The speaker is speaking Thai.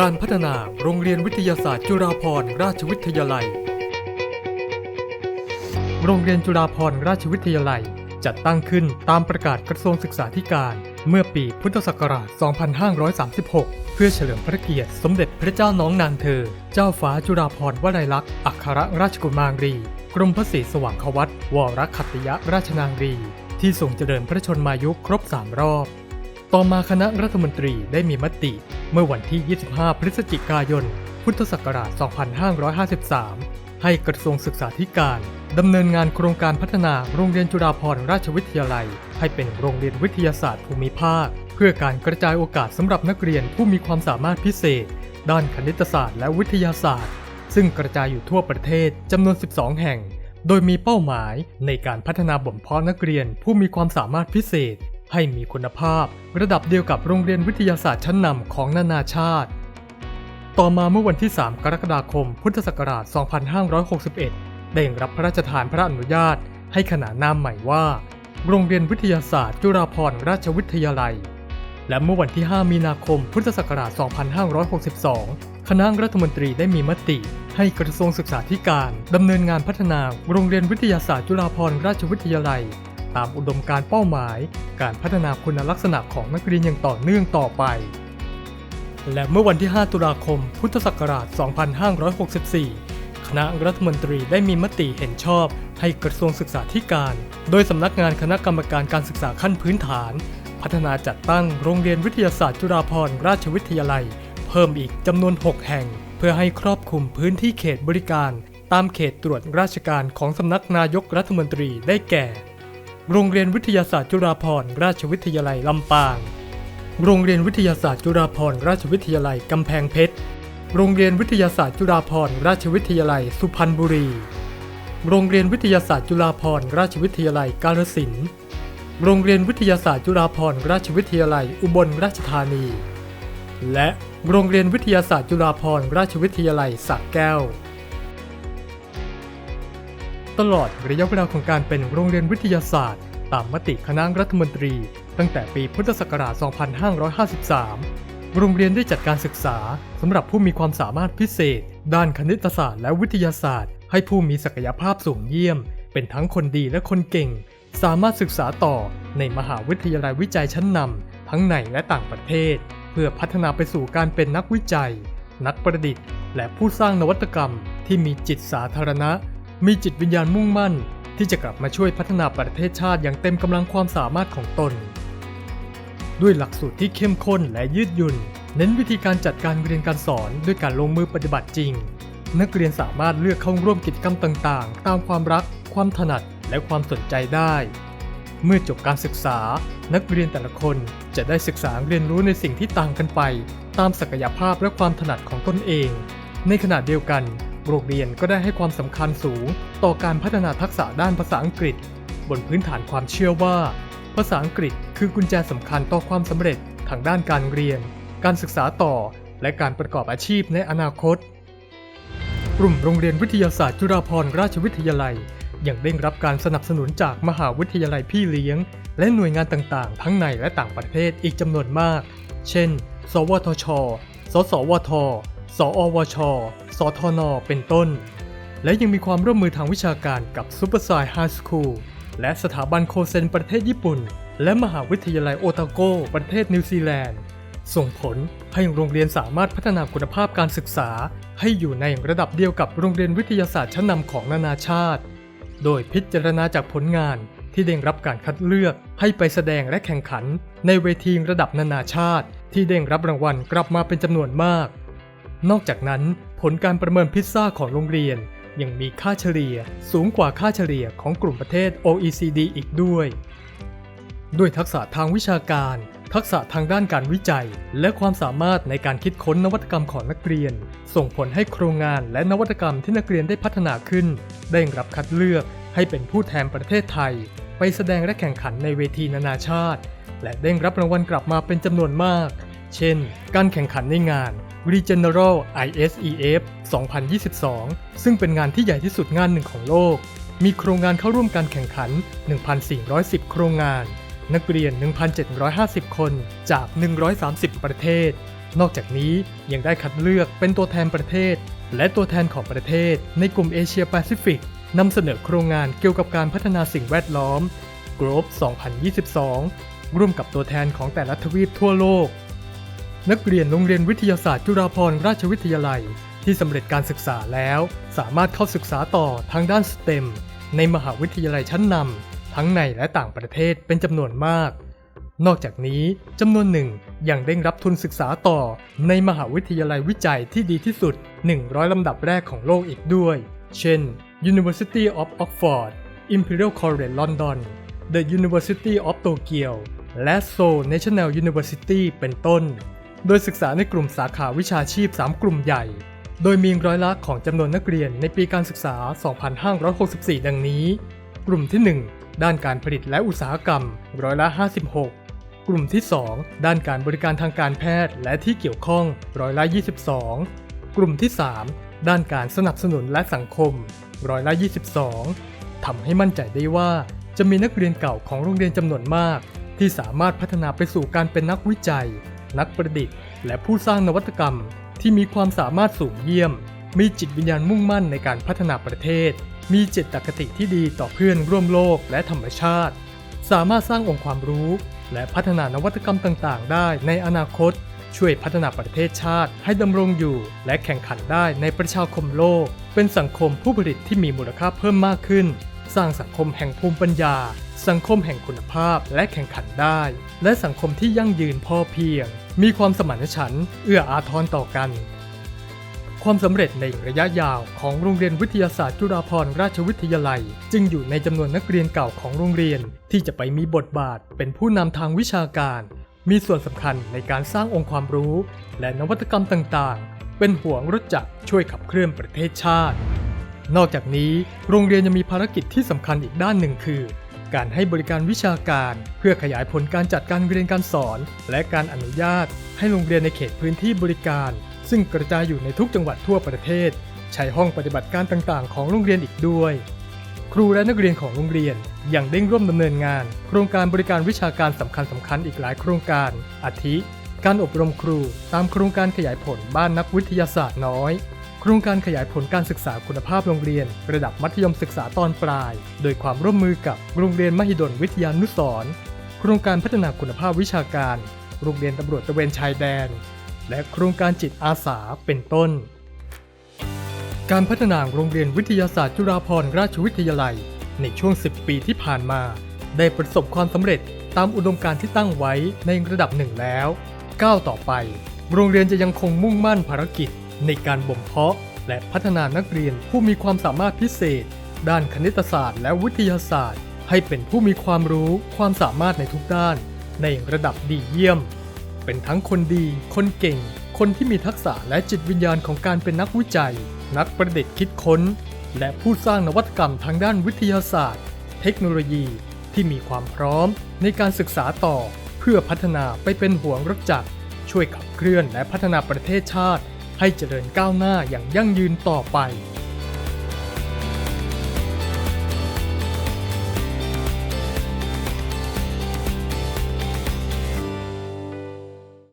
การพัฒนาโรงเรียนวิทยาศาสตร์จุฬาภรณราชวิทยาลัย โรงเรียนจุฬาภรณราชวิทยาลัย จัดตั้งขึ้นตามประกาศกระทรวงศึกษาธิการ เมื่อปีพุทธศักราช 2536 เพื่อเฉลิมพระเกียรติสมเด็จพระเจ้าน้องนางเธอ เจ้าฟ้าจุฬาภรณ์วลัยลักษณ์อัครราชกุมารี กรมพระศรีสว่างควัตวรคัตติยราชนางรี ที่ทรงเจริญพระชนมายุครบ3รอบ ต่อมาคณะรัฐมนตรีได้มีมติ เมื่อวันที่ 25 พฤศจิกายน พุทธศักราช 2553 ให้กระทรวงศึกษาธิการดำเนินงานโครงการพัฒนาโรงเรียนจุฬาภรณราชวิทยาลัย ให้เป็นโรงเรียนวิทยาศาสตร์ภูมิภาค เพื่อการกระจายโอกาสสำหรับนักเรียนผู้มีความสามารถพิเศษ ด้านคณิตศาสตร์และวิทยาศาสตร์ ซึ่งกระจายอยู่ทั่วประเทศจำนวน 12 แห่ง โดยมีเป้าหมายในการพัฒนาบ่มเพาะนักเรียนผู้มีความสามารถพิเศษ ให้มีคุณภาพ ระดับเดียวกับโรงเรียนวิทยาศาสตร์ชั้นนำของนานาชาติ ต่อมาเมื่อวันที่ 3 กรกฎาคม พุทธศักราช 2561 ได้รับพระราชทานพระอนุญาต ให้ขนานนามใหม่ว่า โรงเรียนวิทยาศาสตร์ จุฬาภรณราชวิทยาลัย และเมื่อวันที่ 5 มีนาคม พุทธศักราช 2562 คณะรัฐมนตรีได้มีมติให้กระทรวงศึกษาธิการดำเนินงานพัฒนาโรงเรียนวิทยาศาสตร์จุฬาภรณราชวิทยาลัย ตามอุดมการ์เป้าหมาย การพัฒนาคุณลักษณะของนักเรียนอย่างต่อเนื่องต่อไป และเมื่อวันที่ 5 ตุลาคม พุทธศักราช 2564 คณะรัฐมนตรีได้มีมติเห็นชอบ ให้กระทรวงศึกษาธิการ โดยสำนักงานคณะกรรมการการศึกษาขั้นพื้นฐาน พัฒนาจัดตั้งโรงเรียนวิทยาศาสตร์จุฬาภรณราชวิทยาลัย เพิ่มอีกจำนวน 6 แห่ง เพื่อให้ครอบคลุมพื้นที่เขตบริการตามเขตตรวจราชการของสำนักนายกรัฐมนตรีได้แก่ โรงเรียนวิทยาศาสตร์จุฬาภรณราชวิทยาลัยลำปาง โรงเรียนวิทยาศาสตร์จุฬาภรณราชวิทยาลัยกำแพงเพชร โรงเรียนวิทยาศาสตร์จุฬาภรณราชวิทยาลัยสุพรรณบุรี โรงเรียนวิทยาศาสตร์จุฬาภรณราชวิทยาลัยกาฬสินธุ์ โรงเรียนวิทยาศาสตร์จุฬาภรณราชวิทยาลัยอุบลราชธานี และโรงเรียนวิทยาศาสตร์จุฬาภรณราชวิทยาลัยสระแก้ว ตลอดระยะเวลาของการเป็นโรงเรียนวิทยาศาสตร์ ตามมติคณะรัฐมนตรี ตั้งแต่ปีพุทธศักราช 2553 โรงเรียนได้จัดการศึกษาสำหรับผู้มีความสามารถพิเศษ ด้านคณิตศาสตร์และวิทยาศาสตร์ ให้ผู้มีศักยภาพสูงเยี่ยม เป็นทั้งคนดีและคนเก่ง สามารถศึกษาต่อในมหาวิทยาลัยวิจัยชั้นนำทั้งในและต่างประเทศ เพื่อพัฒนาไปสู่การเป็นนักวิจัย นักประดิษฐ์ และผู้สร้างนวัตกรรมที่มีจิตสาธารณะ มีจิตวิญญาณมุ่งมั่น ที่จะกลับมาช่วยพัฒนาประเทศชาติอย่างเต็มกำลังความสามารถของตน ด้วยหลักสูตรที่เข้มข้นและยืดหยุ่น เน้นวิธีการจัดการเรียนการสอนด้วยการลงมือปฏิบัติจริง นักเรียนสามารถเลือกเข้าร่วมกิจกรรมต่างๆ ตามความรัก ความถนัดและความสนใจได้ เมื่อจบการศึกษา นักเรียนแต่ละคนจะได้ศึกษาเรียนรู้ในสิ่งที่ต่างกันไป ตามศักยภาพและความถนัดของตนเอง ในขณะเดียวกัน โรงเรียนก็ได้ให้ความสำคัญสูงต่อการพัฒนาทักษะด้านภาษาอังกฤษ บนพื้นฐานความเชื่อว่า ภาษาอังกฤษคือกุญแจสำคัญต่อความสำเร็จทางด้านการเรียน การศึกษาต่อ และการประกอบอาชีพในอนาคต กลุ่มโรงเรียนวิทยาศาสตร์จุฬาภรณราชวิทยาลัย ยังได้รับการสนับสนุนจากมหาวิทยาลัยพี่เลี้ยง และหน่วยงานต่างๆ ทั้งในและต่างประเทศอีกจำนวนมาก เช่น สวทช สสวท สอวช สทน เป็นต้น และยังมีความร่วมมือทางวิชาการกับ Super Science High School และสถาบันโคเซนประเทศญี่ปุ่น และมหาวิทยาลัยโอตาโกประเทศนิวซีแลนด์ ส่งผลให้โรงเรียนสามารถพัฒนาคุณภาพการศึกษา ให้อยู่ในระดับเดียวกับโรงเรียนวิทยาศาสตร์ชั้นนำของนานาชาติ โดยพิจารณาจากผลงานที่ได้รับการคัดเลือกให้ไปแสดงและแข่งขัน ในเวทีระดับนานาชาติ ที่ได้รับรางวัลกลับมาเป็นจำนวนมาก นอกจากนั้นผลการประเมินพิซซ่าของโรงเรียน ยังมีค่าเฉลี่ยสูงกว่าค่าเฉลี่ยของกลุ่มประเทศ OECD อีกด้วย ด้วยทักษะทางวิชาการ ทักษะทางด้านการวิจัย และความสามารถในการคิดค้นนวัตกรรมของนักเรียน ส่งผลให้โครงงานและนวัตกรรมที่นักเรียนได้พัฒนาขึ้น ได้รับคัดเลือกให้เป็นผู้แทนประเทศไทย ไปแสดงและแข่งขันในเวทีนานาชาติ และได้รับรางวัลกลับมาเป็นจำนวนมาก เช่น การแข่งขันในงาน Regeneral ISEF 2022 ซึ่งเป็นงานที่ใหญ่ที่สุดงานหนึ่งของโลก มีโครงงานเข้าร่วมการแข่งขัน 1,410 โครงงาน นักเรียน 1,750 คนจาก 130 ประเทศ นอกจากนี้ยังได้คัดเลือกเป็นตัวแทนประเทศ และตัวแทนของประเทศ ในกลุ่มเอเชียแปซิฟิกนำเสนอโครงงานเกี่ยวกับการพัฒนาสิ่งแวดล้อม Globe 2022 ร่วมกับตัวแทนของแต่ละทวีปทั่วโลก นักเรียนโรงเรียนวิทยาศาสตร์จุฬาภรณราชวิทยาลัย ที่สำเร็จการศึกษาแล้ว สามารถเข้าศึกษาต่อทางด้านสเต็มในมหาวิทยาลัยชั้นนำทั้งในและต่างประเทศเป็นจำนวนมาก นอกจากนี้จำนวนหนึ่งยังได้รับทุนศึกษาต่อในมหาวิทยาลัยวิจัยที่ดีที่สุด 100 ลำดับแรกของโลกอีกด้วย เช่น University of Oxford Imperial College London The University of Tokyo และ Seoul National University เป็นต้น โดยศึกษาในกลุ่มสาขาวิชาชีพ 3 กลุ่มใหญ่ โดยมีร้อยละของจำนวนนักเรียนในปีการศึกษา 2564 ดังนี้ กลุ่มที่ 1 ด้านการผลิตและอุตสาหกรรม ร้อยละ 56 กลุ่มที่ 2 ด้านการบริการทางการแพทย์และที่เกี่ยวข้อง ร้อยละ 22 กลุ่มที่ 3 ด้านการสนับสนุนและสังคม ร้อยละ 22 ทำให้มั่นใจได้ว่าจะมีนักเรียนเก่าของโรงเรียนจำนวนมาก ที่สามารถพัฒนาไปสู่การเป็นนักวิจัย นักประดิษฐ์ และผู้สร้างนวัตกรรมที่มีความสามารถสูงเยี่ยม มีจิตวิญญาณมุ่งมั่นในการพัฒนาประเทศ มีเจตคติที่ดีต่อเพื่อนร่วมโลกและธรรมชาติ สามารถสร้างองค์ความรู้ และพัฒนานวัตกรรมต่างๆ ได้ในอนาคต ช่วยพัฒนาประเทศชาติให้ดำรงอยู่ และแข่งขันได้ในประชาคมโลก เป็นสังคมผู้ผลิตที่มีมูลค่าเพิ่มมากขึ้น สร้างสังคมแห่งภูมิปัญญา สังคมแห่งคุณภาพและแข่งขันได้ และสังคมที่ยั่งยืนพอเพียง มีความสมานฉันท์เอื้ออาทรต่อกัน ความสำเร็จในระยะยาวของโรงเรียนวิทยาศาสตร์จุฬาภรณราชวิทยาลัย จึงอยู่ในจำนวนนักเรียนเก่าของโรงเรียนที่จะไปมีบทบาทเป็นผู้นำทางวิชาการ มีส่วนสำคัญในการสร้างองค์ความรู้ และนวัตกรรมต่างๆ เป็นห่วงรถจักรช่วยขับเคลื่อนประเทศชาติ นอกจากนี้โรงเรียนยังมีภารกิจที่สำคัญอีกด้านหนึ่งคือ การให้บริการวิชาการ เพื่อขยายผลการจัดการเรียนการสอน และการอนุญาต ให้โรงเรียนในเขตพื้นที่บริการ ซึ่งกระจายอยู่ในทุกจังหวัดทั่วประเทศ ใช้ห้องปฏิบัติการต่างๆ ของโรงเรียนอีกด้วย ครูและนักเรียนของโรงเรียนยังได้ร่วมดำเนินงาน โครงการบริการวิชาการสำคัญสคัญๆอีกหลายโครงการ อาทิ การอบรมครูตามโครงการขยายผลบ้านนักวิทยาศาสตร์น้อย โครงการขยายผลการศึกษาคุณภาพโรงเรียน ระดับมัธยมศึกษาตอนปลาย โดยความร่วมมือกับโรงเรียนมหิดลวิทยานุสรณ์โครงการพัฒนาคุณภาพวิชาการ โรงเรียนตำรวจตะเวนชายแดน และโครงการจิตอาสาเป็นต้น การพัฒนาโรงเรียนวิทยาศาสตร์จุฬาภรณราชวิทยาลัย ในช่วง 10 ปีที่ผ่านมา ได้ประสบความสำเร็จตามอุดมการณ์ที่ตั้งไว้ในระดับหนึ่งแล้วก้าวต่อไป โรงเรียนจะยังคงมุ่งมั่นภารกิจ ในการบ่มเพาะ และพัฒนานักเรียนผู้มีความสามารถพิเศษ ด้านคณิตศาสตร์และวิทยาศาสตร์ ให้เป็นผู้มีความรู้ความสามารถในทุกด้าน ในระดับดีเยี่ยม เป็นทั้งคนดี คนเก่ง คนที่มีทักษะและจิตวิญญาณของการเป็นนักวิจัย นักประดิษฐ์คิดค้น และผู้สร้างนวัตกรรมทางด้านวิทยาศาสตร์ เทคโนโลยี ที่มีความพร้อม ในการศึกษาต่อ เพื่อพัฒนาไปเป็นห่วงรถจักรช่วยขับเคลื่อนและพัฒนาประเทศชาติ ให้เจริญก้าวหน้าอย่างยั่งยืนต่อไป